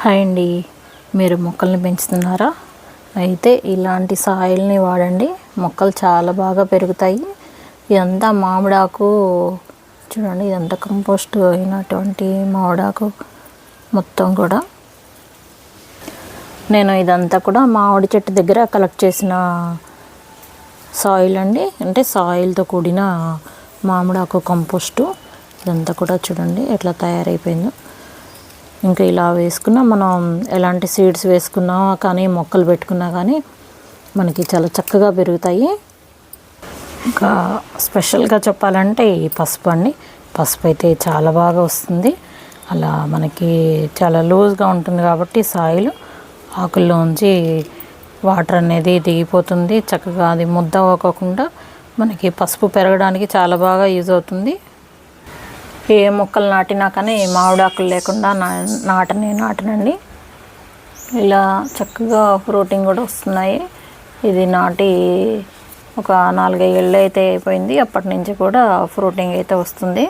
Hi అండి. మీరు మొక్కల్ని పెంచుతున్నారా? అయితే ఇలాంటి సాయిల్ని వాడండి. మొక్కలు చాలా బాగా పెరుగుతాయి. ఇదంతా మామిడాకు చూడండి ఇదంతా కంపోస్ట్ అయినటువంటి మామిడాకు మొత్తం కూడా. నేను ఇదంతా కూడా మామిడి చెట్టు దగ్గర కలెక్ట్ చేసిన సాయిల్ అండి. అంటే సాయిల్తో కూడిన మామిడాకు కంపోస్టు. ఇదంతా కూడా చూడండి ఎట్లా తయారైపోయిందో. ఇంకా ఇలా వేసుకున్నా మనం ఎలాంటి సీడ్స్ వేసుకున్నా కానీ మొక్కలు పెట్టుకున్నా కానీ మనకి చాలా చక్కగా పెరుగుతాయి. ఇంకా స్పెషల్గా చెప్పాలంటే ఈ పసుపు అండి. పసుపు అయితే చాలా బాగా వస్తుంది. అలా మనకి చాలా లూజ్గా ఉంటుంది కాబట్టి సాయిల్ ఆకుల్లోంచి వాటర్ అనేది దిగిపోతుంది. చక్కగా అది ముద్ద అవ్వకుండా మనకి పసుపు పెరగడానికి చాలా బాగా యూజ్ అవుతుంది. ఏ మొక్కలు నాటినా కానీ మామిడాకులు లేకుండా నా నాటనే నాటనండి. ఇలా చక్కగా ఫ్రూటింగ్ కూడా వస్తున్నాయి. ఇది నాటి ఒక నాలుగైదు ఏళ్ళు అయితే అయిపోయింది. అప్పటి నుంచి కూడా ఫ్రూటింగ్ అయితే వస్తుంది.